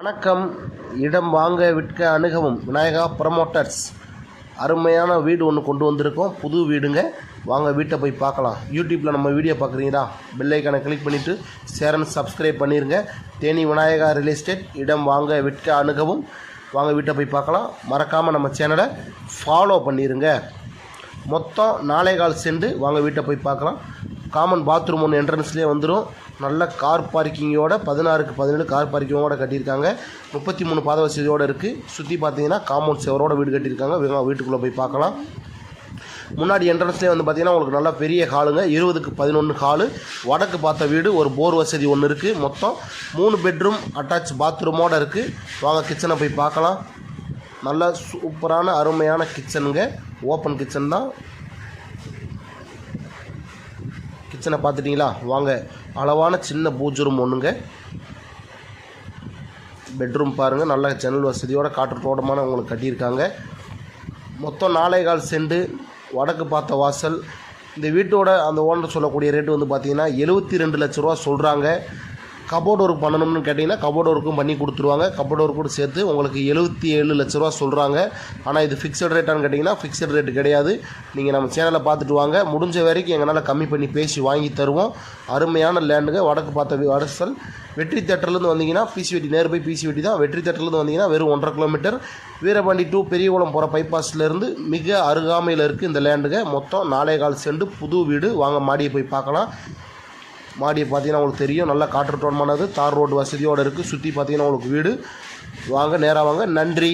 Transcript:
வணக்கம். இடம் வாங்க விற்க அணுகவும். விநாயகா ப்ரமோட்டர்ஸ். அருமையான வீடு ஒன்று கொண்டு வந்திருக்கோம். புது வீடுங்க. வாங்க வீட்டை போய் பார்க்கலாம். யூடியூப்பில் நம்ம வீடியோ பார்க்குறீங்களா? பெல்லைக்கானை கிளிக் பண்ணிவிட்டு சேரன் சப்ஸ்கிரைப் பண்ணிடுங்க தேனி விநாயகா ரியல் எஸ்டேட் இடம் வாங்க விற்க அணுகவும். வாங்க வீட்டை போய் பார்க்கலாம். மறக்காமல் நம்ம சேனலை ஃபாலோ பண்ணிடுங்க மொத்தம் நாளை கால் சென்று வாங்க வீட்டை போய் பார்க்கலாம். காமன் பாத்ரூம் ஒன்று என்ட்ரன்ஸ்லேயே வந்துடும் நல்ல கார் பார்க்கிங்கோட பதினாறுக்கு பதினேழு கார் பார்க்கிங்கோட கட்டியிருக்காங்க. முப்பத்தி மூணு பாத வசதியோடு இருக்குது சுற்றி பார்த்தீங்கன்னா காம்பவுண்ட் செவரோட வீடு கட்டியிருக்காங்க. வீட்டுக்குள்ளே போய் பார்க்கலாம். முன்னாடி என்ட்ரன்ஸ்லேயே வந்து பார்த்தீங்கன்னா உங்களுக்கு நல்லா பெரிய ஹாலுங்க இருபதுக்கு பதினொன்று ஹாலு வடக்கு பார்த்த வீடு ஒரு போர் வசதி ஒன்று இருக்குது மொத்தம் மூணு பெட்ரூம் அட்டாச் பாத்ரூமோடு இருக்குது வாங்க கிச்சனை போய் பார்க்கலாம். நல்ல சூப்பரான அருமையான கிச்சனுங்க ஓப்பன் கிச்சன் தான். கிச்சனை பார்த்துட்டிங்களா? வாங்க. அளவான சின்ன பூஜ் ரூம் ஒன்றுங்க பெட்ரூம் பாருங்கள் நல்ல ஜன்னல் வசதியோட காற்றோட்டமான உங்களுக்கு கட்டியிருக்காங்க. மொத்தம் நாலே கால் செண்டு வடக்கு பார்த்த வாசல். இந்த வீட்டோட அந்த ஓனர் சொல்லக்கூடிய ரேட்டு வந்து பார்த்திங்கன்னா எழுபத்தி ரெண்டு லட்ச ரூபா சொல்கிறாங்க கபோர்ட் ஒர்க் பண்ணணும்னு கேட்டிங்கன்னா கபோர்ட் ஒர்க்கும் பண்ணி கொடுத்துருவாங்க. கபோர்ட் ஒர்க் கூட சேர்த்து உங்களுக்கு எழுபத்தி ஏழு லட்ச ரூபா சொல்கிறாங்க ஆனால் இது ஃபிக்ஸட் ரேட்டான்னு கேட்டிங்கன்னா ஃபிக்ஸட் ரேட் கிடையாது. நீங்கள் நம்ம சேனலை பார்த்துட்டு வாங்க. முடிஞ்ச வரைக்கும் எங்களால் கம்மி பண்ணி பேசி வாங்கி தருவோம். அருமையான லேண்டுங்க வடக்கு பார்த்த வடசல். வெற்றி தேட்டர்லேருந்து வந்தீங்கன்னா பிசி வெட்டி நேர் போய் பிசி வெட்டி தான். வெற்றி தேட்டர்லேருந்து வந்தீங்கன்னா வெறும் ஒன்றரை கிலோமீட்டர் வீரபாண்டி டூ பெரியகுளம் போகிற பைபாஸ்லேருந்து மிக அருகாமையில் இருக்குது இந்த லேண்டுங்க மொத்தம் நாலே கால் செண்டு புது வீடு. வாங்க மாடியை போய் பார்க்கலாம். மாடியை பார்த்தீங்கன்னா உங்களுக்கு தெரியும். நல்லா காற்றோட்டமானது. தார் ரோடு வசதியோடு இருக்குது சுற்றி பார்த்தீங்கன்னா உங்களுக்கு வீடு. வாங்க நேராக வாங்க. நன்றி.